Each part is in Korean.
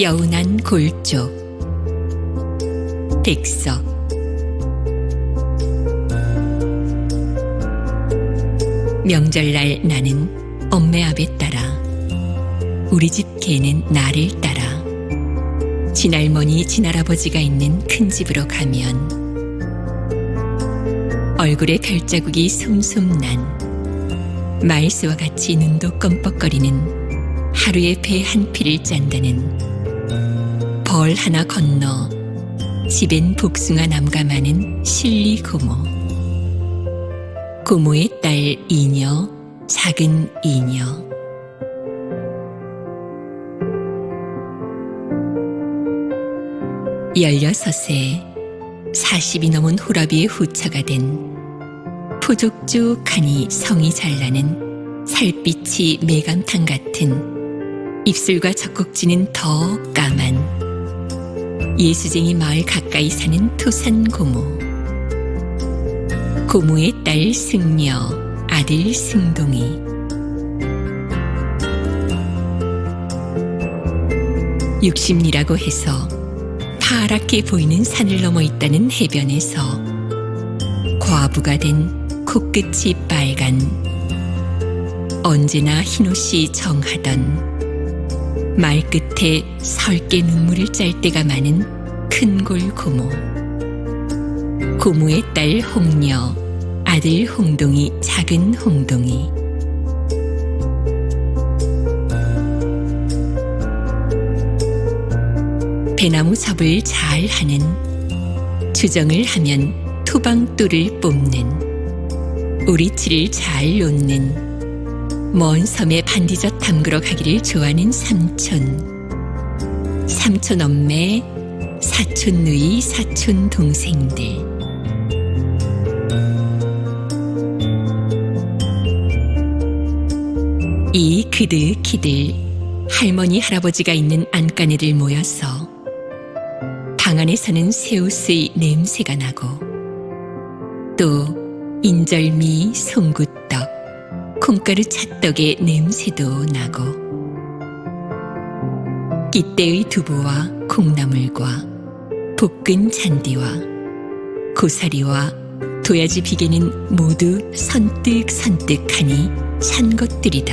여운한 골조. 백석 명절날 나는 엄매 앞에 따라 우리 집 개는 나를 따라 친할머니 친할아버지가 있는 큰 집으로 가면 얼굴에 별자국이 솜솜 난 마일스와 같이 눈도 껌뻑거리는 하루에 배한 피를 짠다는 벌 하나 건너 집엔 복숭아 나무가 많은 실리 고모. 고모의 딸 이녀 작은 이녀. 열여섯에 사십이 넘은 호라비의 후처가 된 포족족하니 성이 잘 나는 살빛이 매감탕 같은 입술과 젖꼭지는 더 까만 예수쟁이 마을 가까이 사는 토산 고모. 고모의 딸 승려 아들 승동이. 육십리라고 해서 파랗게 보이는 산을 넘어 있다는 해변에서 과부가 된 코끝이 빨간 언제나 흰옷이 정하던 말끝에 설게 눈물을 짤 때가 많은 큰골 고모. 고모의 딸 홍녀 아들 홍동이 작은 홍동이. 배나무 섭을 잘 하는 주정을 하면 토방돌을 뽑는 오리치를 잘 놓는 먼 섬에 반디젓 담그러 가기를 좋아하는 삼촌. 삼촌 엄매 사촌 누이 사촌 동생들. 이 그득히들 할머니 할아버지가 있는 안간에를 모여서 방 안에서는 새우스의 냄새가 나고 또 인절미, 송구떡, 콩가루 찰떡의 냄새도 나고 끼대의 두부와 콩나물과 볶은 잔디와 고사리와 도야지 비계는 모두 선뜩선뜩하니 찬 것들이다.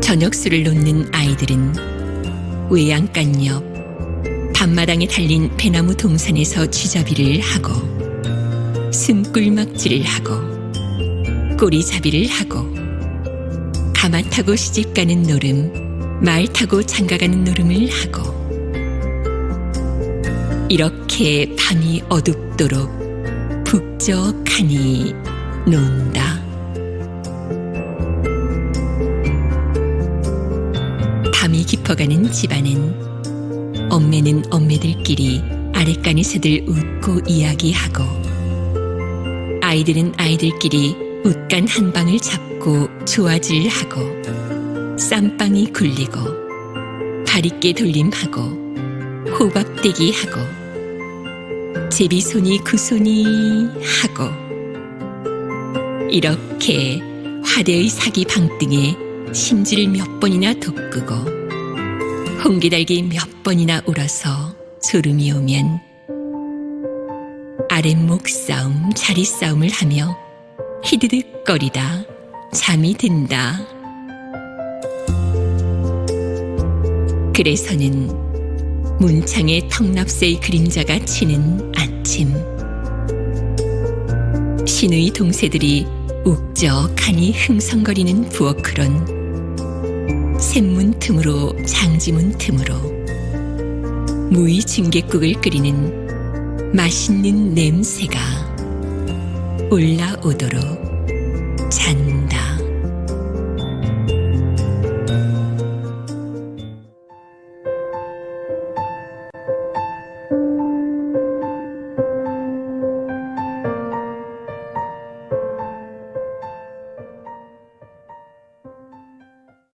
저녁술을 놓는 아이들은 외양간 옆 밤마당에 달린 배나무 동산에서 쥐잡이를 하고 숨꿀막질을 하고 꼬리잡이를 하고 가마 타고 시집 가는 노름 말 타고 장가가는 노름을 하고 이렇게 밤이 어둡도록 북적하니 논다. 밤이 깊어가는 집안은 엄매는 엄매들끼리 아랫간에서들 웃고 이야기하고 아이들은 아이들끼리 웃간 한 방을 잡고 조아질하고 쌈방이 굴리고 바리깨 돌림하고 호박대기 하고 제비손이 그 손이 하고 이렇게 화대의 사기 방등에 심지를 몇 번이나 돋구고 홍기달기 몇 번이나 울어서 소름이 오면 아랫목 싸움, 자리 싸움을 하며 히드득거리다 잠이 든다. 그래서는 문창에 턱납새의 그림자가 치는 아침 신의 동새들이 욱적하니 흥성거리는 부엌으론 샘문 틈으로 장지문 틈으로 무의 징객국을 끓이는 맛있는 냄새가 올라오도록 잔